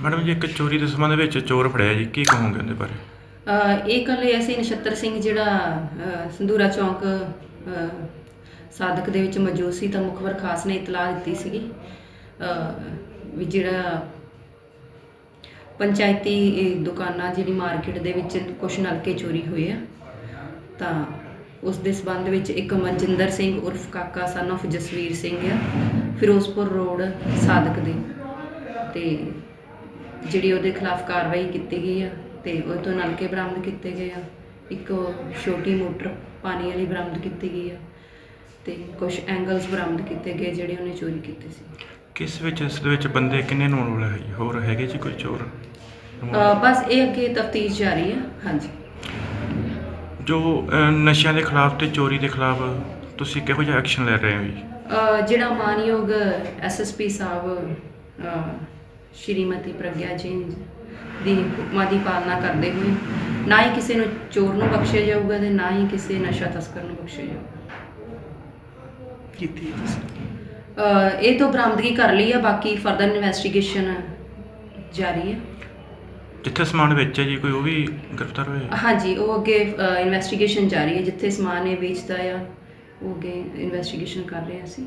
Madam ਜੀ, ਇੱਕ ਚੋਰੀ ਦੇ ਸੰਬੰਧ ਵਿੱਚ ਚੋਰ ਫੜਿਆ ਜੀ, ਕੀ ਕਹੋਗੇ ਉਹਦੇ ਬਾਰੇ? ਅਹ ਇਹ ਕੱਲ ਅਸੀਂ ਨਛੱਤਰ ਸਿੰਘ ਜਿਹੜਾ ਅਹ ਸੰਧੂਰਾ ਚੌਂਕ ਅਹ ਸਾਦਕ ਦੇ ਵਿੱਚ ਮੌਜੂਦ ਸੀ, ਤਾਂ ਮੁਖਬਰ ਖਾਸ ਨੇ ਇਤਲਾਹ ਦਿੱਤੀ ਸੀਗੀ। ਅਹ ਵੀ ਜਿਹੜਾ ਪੰਚਾਇਤੀ ਇਹ ਦੁਕਾਨਾਂ ਜਿਹੜੀ ਮਾਰਕੀਟ ਦੇ ਵਿੱਚ ਕੁਝ ਨਲਕੇ ਚੋਰੀ ਹੋਏ ਆ, ਤਾਂ ਉਸ ਦੇ ਸਬੰਧ ਵਿੱਚ ਇੱਕ ਮਨਜਿੰਦਰ ਸਿੰਘ ਉਰਫ ਕਾਕਾ ਸਨ of ਜਸਵੀਰ ਸਿੰਘ ਆ, ਫਿਰੋਜ਼ਪੁਰ ਰੋਡ, ਸਾਦਕ ਦੇ। ਤੇ ਜਿਹੜੀ ਉਹਦੇ ਖਿਲਾਫ ਕਾਰਵਾਈ ਕੀਤੀ ਗਈ ਆ ਤੇ ਉਹ ਤੋਂ ਨਲਕੇ ਬਰਾਮਦ ਕੀਤੇ ਗਏ ਆ। ਇੱਕ ਛੋਟੀ ਮੋਟਰ ਪਾਣੀ ਵਾਲੀ ਬਰਾਮਦ ਕੀਤੀ ਗਈ ਆ ਤੇ ਕੁਝ ਐਂਗਲਸ ਬਰਾਮਦ ਕੀਤੇ ਗਏ ਜਿਹੜੇ ਉਹਨੇ ਚੋਰੀ ਕੀਤੇ ਸੀ। ਕਿਸ ਵਿੱਚ ਇਸ ਦੇ ਵਿੱਚ ਬੰਦੇ ਕਿੰਨੇ ਨੂੰ ਹੈ ਹੋਰ ਹੈਗੇ ਜੀ ਕੋਈ ਚੋਰ? ਅਹ ਬਸ ਇਹ ਅੱਗੇ ਤਫਤੀਸ਼ ਜਾਰੀ ਆ ਹਾਂਜੀ। ਜੋ ਅਹ, ਨਸ਼ਿਆਂ ਦੇ ਖਿਲਾਫ ਤੇ ਚੋਰੀ ਦੇ ਖਿਲਾਫ ਤੁਸੀਂ ਕਿਹੋ ਜਿਹਾ ਐਕਸ਼ਨ ਲੈ ਰਹੇ ਹੋ ਜੀ? ਅਹ ਜਿਹੜਾ ਮਾਨਯੋਗ ਐਸਐਸਪੀ ਸਾਹਿਬ ਅਹ ਸ਼੍ਰੀਮਤੀ ਪ੍ਰਗਿਆ ਜੈਨ ਦੀ ਹੁਕਮਾਂ ਦੀ ਪਾਲਣਾ ਕਰਦੇ ਹੋਏ ਨਾ ਹੀ ਕਿਸੇ ਨੂੰ ਚੋਰ ਨੂੰ ਬਖਸ਼ਿਆ ਜਾਊਗਾ ਤੇ ਨਾ ਹੀ ਕਿਸੇ ਨਸ਼ਾ ਤਸਕਰ ਨੂੰ ਬਖਸ਼ਿਆ ਜਾਊਗਾ। ਕੀਤੀ ਹੈ ਤੁਸੀਂ? ਅਹ ਇਹ ਤੋਂ ਬਰਾਮਦਗੀ ਕਰ ਲਈ ਆ ਬਾਕੀ ਫਰਦਰ ਇਨਵੈਸਟੀਗੇਸ਼ਨ ਜਾਰੀ ਹੈ। ਜਿੱਥੇ ਸਮਾਨ ਵੇਚਿਆ ਜੀ ਕੋਈ ਉਹ ਵੀ ਗ੍ਰਿਫਤਾਰ ਹੋਇਆ? ਹਾਂਜੀ ਉਹ ਅੱਗੇ ਇਨਵੈਸਟੀਗੇਸ਼ਨ ਜਾਰੀ ਹੈ ਜਿੱਥੇ ਸਮਾਨ ਇਹ ਵੇਚਦਾ ਆ ਉਹ ਅੱਗੇ ਇਨਵੈਸਟੀਗੇਸ਼ਨ ਕਰ ਰਹੇ ਹਾਂ ਅਸੀਂ।